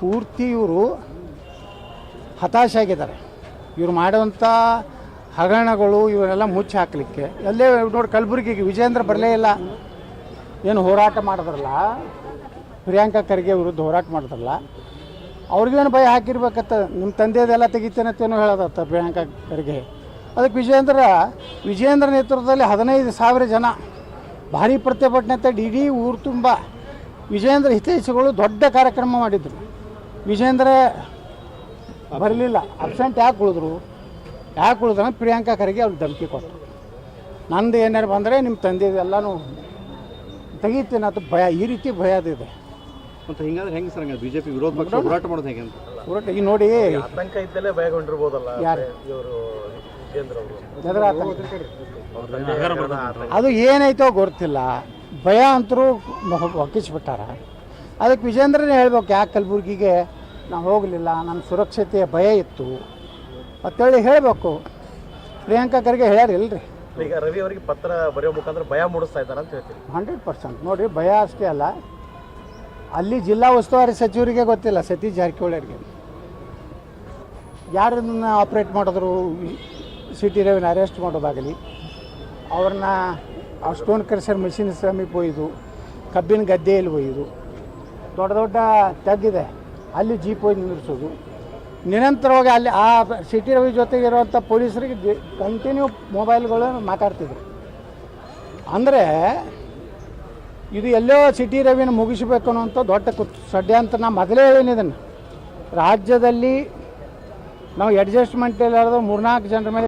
ಪೂರ್ತಿ ಇವರು ಹತಾಶಾಗಿದ್ದಾರೆ ಇವರು ಮಾಡುವಂಥ ಹಗರಣಗಳು ಇವರೆಲ್ಲ ಮುಚ್ಚಿ ಹಾಕಲಿಕ್ಕೆ. ಎಲ್ಲೇ ನೋಡಿ ಕಲಬುರಗಿಗೆ ವಿಜೇಂದ್ರ ಬರಲೇ ಇಲ್ಲ. ಏನು ಹೋರಾಟ ಮಾಡಿದ್ರಲ್ಲ, ಪ್ರಿಯಾಂಕಾ ಖರ್ಗೆ ವಿರುದ್ಧ ಹೋರಾಟ ಮಾಡಿದ್ರಲ್ಲ ಅವ್ರಿಗೇನು ಭಯ ಹಾಕಿರ್ಬೇಕತ್ತ ನಿಮ್ಮ ತಂದೆದೆಲ್ಲ ತೆಗಿತೇನತ್ತೇನೋ ಹೇಳೋದತ್ತ ಪ್ರಿಯಾಂಕಾ ಖರ್ಗೆ. ಅದಕ್ಕೆ ವಿಜೇಂದ್ರ ವಿಜೇಂದ್ರ ನೇತೃತ್ವದಲ್ಲಿ ಹದಿನೈದು ಸಾವಿರ ಜನ, ಭಾರಿ ಪ್ರತಿಭಟನೆ ಇಡೀ ಊರು ತುಂಬ. ವಿಜೇಂದ್ರ ಹಿತೈಷಿಗಳು ದೊಡ್ಡ ಕಾರ್ಯಕ್ರಮ ಮಾಡಿದ್ರು. ವಿಜೇಂದ್ರ ಬರಲಿಲ್ಲ. ಅಬ್ಸೆಂಟ್ ಯಾಕೆ ಉಳಿದ್ರು? ಯಾಕೆ ಉಳಿದ್ರ ಪ್ರಿಯಾಂಕಾ ಖರ್ಗೆ ಅವ್ರಿಗೆ ಧಮಕಿ ಕೊಟ್ಟರು ನಂದು ಏನಾರು ಬಂದರೆ ನಿಮ್ಮ ತಂದೆದೆಲ್ಲನೂ ತೆಗಿತೀನಿ ಅದು ಭಯ ಈ ರೀತಿ ಭಯ ಅದಿದೆ ಮತ್ತು ಹಿಂಗಾದ್ರೆ ಹೆಂಗೆ ಸರ್ ಜೆ ಬಿಜೆಪಿ ವಿರೋಧ ಪಕ್ಷ ಹೋರಾಟ ಮಾಡೋದು ಹೇಗೆ ಅಂತ? ಹೋರಾಟ ಈಗ ನೋಡಿ ಆತಂಕ ಇದ್ದಲ್ಲೇ ಭಯಗೊಂಡಿರ್ಬೋದಲ್ಲ ಯಾರು? ಇವರು ವಿಜೇಂದ್ರ ಅವರು. ಆತಂಕ. ಅದು ಏನೈತೋ ಗೊತ್ತಿಲ್ಲ. ಭಯ ಅಂತರೂ ಒಕ್ಕಿಸ್ಬಿಟ್ಟಾರ ಅದಕ್ಕೆ ವಿಜೇಂದ್ರನೇ ಹೇಳ್ಬೇಕು ಯಾಕೆ ಕಲಬುರ್ಗಿಗೆ ನಾವು ಹೋಗಲಿಲ್ಲ ನನ್ನ ಸುರಕ್ಷತೆಯ ಭಯ ಇತ್ತು. ಅಂತೇಳಿ ಹೇಳಬೇಕು. ಪ್ರಿಯಾಂಕಾ ಖರ್ಗೆ ಹೇಳ್ಯಾರ ಇಲ್ರಿ. ಈಗ ರವಿ ಅವರಿಗೆ ಪತ್ರ ಬರೆಯೋ ಮುಖಾಂತರ ಭಯ ಮೂಡಿಸ್ತಾ ಇದ್ದಾರೆ ಅಂತ ಹೇಳ್ತೀವಿ ಹಂಡ್ರೆಡ್ ಪರ್ಸೆಂಟ್. ನೋಡಿ ಭಯ ಅಷ್ಟೇ ಅಲ್ಲ. ಅಲ್ಲಿ ಜಿಲ್ಲಾ ಉಸ್ತುವಾರಿ ಸಚಿವರಿಗೆ ಗೊತ್ತಿಲ್ಲ ಸತೀಶ್ ಜಾರಕಿಹೊಳಿ ಅವರಿಗೆ ಯಾರನ್ನ ಆಪ್ರೇಟ್ ಮಾಡಿದ್ರು ಸಿ ಟಿ ರವಿನ ಅರೆಸ್ಟ್ ಮಾಡೋದಾಗಲಿ ಅವ್ರನ್ನ ಆ ಸ್ಟೋನ್ ಕ್ರಷರ್ ಮಿಷಿನ್ ಸಮೀಪ ಒಯ್ದು ಕಬ್ಬಿನ ಗದ್ದೆಯಲ್ಲಿ ಒಯ್ದು ದೊಡ್ಡ ದೊಡ್ಡ ತಗ್ಗಿದೆ. ಅಲ್ಲಿ ಜೀಪ್ ಹೋಗಿ ನಿಂದಿರಿಸೋದು ನಿರಂತರವಾಗಿ ಅಲ್ಲಿ ಆ ಸಿಟಿ ರವಿ ಜೊತೆಗೆ ಇರುವಂಥ ಪೊಲೀಸರಿಗೆ ಕಂಟಿನ್ಯೂ ಮೊಬೈಲ್ಗಳನ್ನು ಮಾತಾಡ್ತಿದ್ರು. ಅಂದರೆ ಇದು ಎಲ್ಲೋ ಸಿಟಿ ರವಿನ ಮುಗಿಸಬೇಕು ಅನ್ನೋಂಥ ದೊಡ್ಡ ಕುತ್ ಷಡ್ಯಂತ್ರ ನಾ ಮೊದಲೇ ಹೇಳೀನಿ ಇದನ್ನು. ರಾಜ್ಯದಲ್ಲಿ ನಾವು ಅಡ್ಜಸ್ಟ್ಮೆಂಟ್ ಇಲ್ಲಾರ್ದು ಮೂರ್ನಾಲ್ಕು ಜನರ ಮೇಲೆ